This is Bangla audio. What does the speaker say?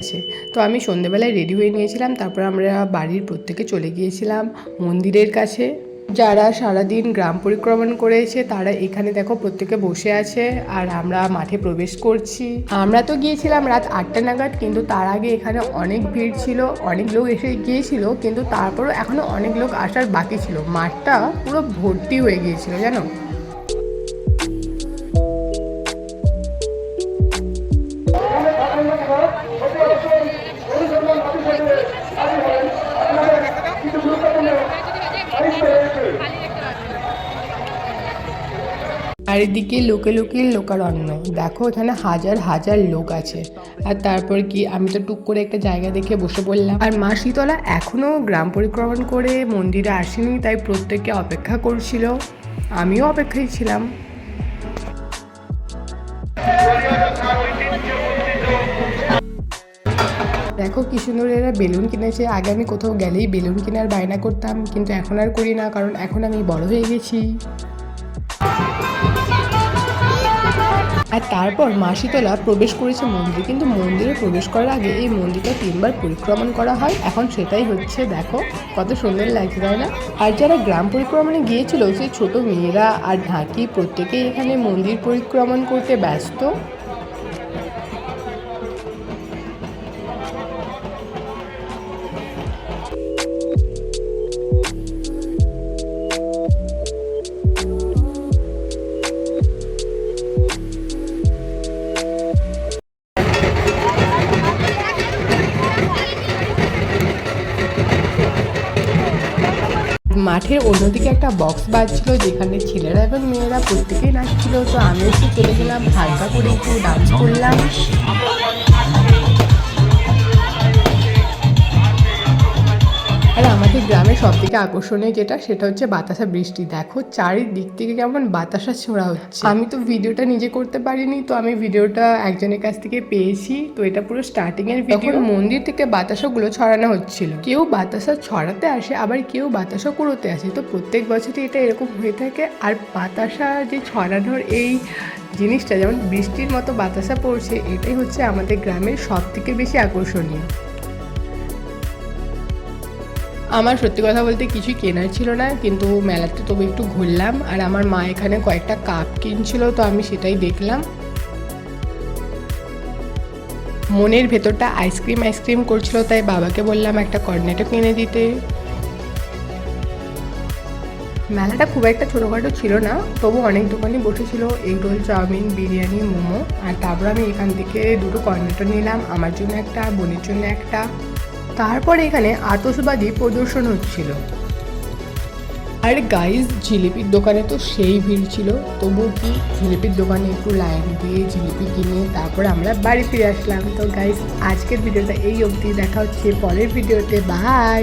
আছে। তো আমি সন্ধেবেলায় রেডি হয়ে নিয়েছিলাম, তারপর আমরা বাড়ির প্রত্যেকে চলে গিয়েছিলাম মন্দিরের কাছে। যারা সারাদিন গ্রাম পরিক্রমণ করেছে, তারা এখানে দেখো প্রত্যেকে বসে আছে আর আমরা মাঠে প্রবেশ করছি। আমরা তো গিয়েছিলাম রাত আটটা নাগাদ, কিন্তু তার আগে এখানে অনেক ভিড় ছিল, অনেক লোক এসে গিয়েছিল, কিন্তু তারপরও এখনও অনেক লোক আসার বাকি ছিল। মাঠটা পুরো ভর্তি হয়ে গিয়েছিল, জানো? চারিদিকে লোকে লোকে লোকারণ্য। দেখো এখানে হাজার হাজার লোক আছে। আর তারপর কি? আমি তো টুক করে একটা জায়গা দেখে বসে পড়লাম। আর মা শীতলা এখনও গ্রাম পরিক্রমণ করে মন্দিরে আসেনি, তাই প্রত্যেককে অপেক্ষা করছিল। আমিও অপেক্ষায় ছিলাম। দেখো কি সুন্দর এরা বেলুন কিনেছে। আগে আমি কোথাও গেলেই বেলুন কেনার বায়না করতাম, কিন্তু এখন আর করি না, কারণ এখন আমি বড় হয়ে গেছি। তারপর মাসিতলা প্রবেশ করেছে মন্দিরে। কিন্তু মন্দিরে প্রবেশ করার আগে এই মন্দিরটা তিনবার পরিক্রমণ করা হয়। এখন সেটাই হচ্ছে, দেখো, কত সুন্দর লাগছে, তাই না? আর যারা গ্রাম পরিক্রমণে গিয়েছিল, সেই ছোট মেয়েরা আর ঢাকি প্রত্যেকেই এখানে মন্দির পরিক্রমণ করতে ব্যস্ত। মাঠের অন্যদিকে একটা বক্স বাজছিল যেখানে ছেলেরা এবং মেয়েরা প্রত্যেকেই নাচছিল। তো আমি একটু চলে গেলাম, হালকা করে একটু ডান্স করলাম। গ্রামের সব থেকে আকর্ষণীয় যেটা সেটা হচ্ছে বাতাসা বৃষ্টি। দেখো চারিদিক থেকে কেমন বাতাসা ছোড়া হচ্ছে। আমি তো ভিডিওটা নিজে করতে পারিনি তো আমি ভিডিওটা একজনের কাছ থেকে পেয়েছি। তো এটা পুরো স্টার্টিং এর ভিডিও মন্দির থেকে বাতাসাগুলো ছড়ানো হচ্ছিল। কেউ বাতাসা ছড়াতে আসে আবার কেউ বাতাসা কুড়োতে আসে। তো প্রত্যেক বছরই এটা এরকম হয়ে থাকে। আর বাতাসা যে ছড়ানোর এই জিনিসটা যেমন বৃষ্টির মতো বাতাসা পড়ছে এটাই হচ্ছে আমাদের গ্রামের সব থেকে বেশি আকর্ষণীয়। আমার সত্যি কথা বলতে কিছুই কেনার ছিল না, কিন্তু মেলাতে তবু একটু ঘুরলাম, আর আমার মা এখানে কয়েকটা কাপ কিনছিল, তো আমি সেটাই দেখলাম। মনের ভেতরটা আইসক্রিম আইসক্রিম করছিল, তাই বাবাকে বললাম একটা কর্নেটও কিনে দিতে। মেলাটা খুব একটা ছোটোখাটো ছিল না, তবু অনেক দোকানই বসেছিল, egg roll, chowmein, biryani, momo, আর তারপর আমি এখান থেকে দুটো কর্নেটো নিলাম, আমার জন্য একটা, বোনের জন্য একটা। তারপরে এখানে আতসবাজি প্রদর্শন হচ্ছিল। আর গাইজ জিলিপির দোকানে তো সেই ভিড় ছিল তবু কি জিলিপির দোকানে একটু লাইন দিয়ে জিলিপি কিনে তারপর আমরা বাড়ি ফিরে আসলাম। তো গাইজ আজকের ভিডিওটা এই অবধি, দেখা হচ্ছে পরের ভিডিওতে বাই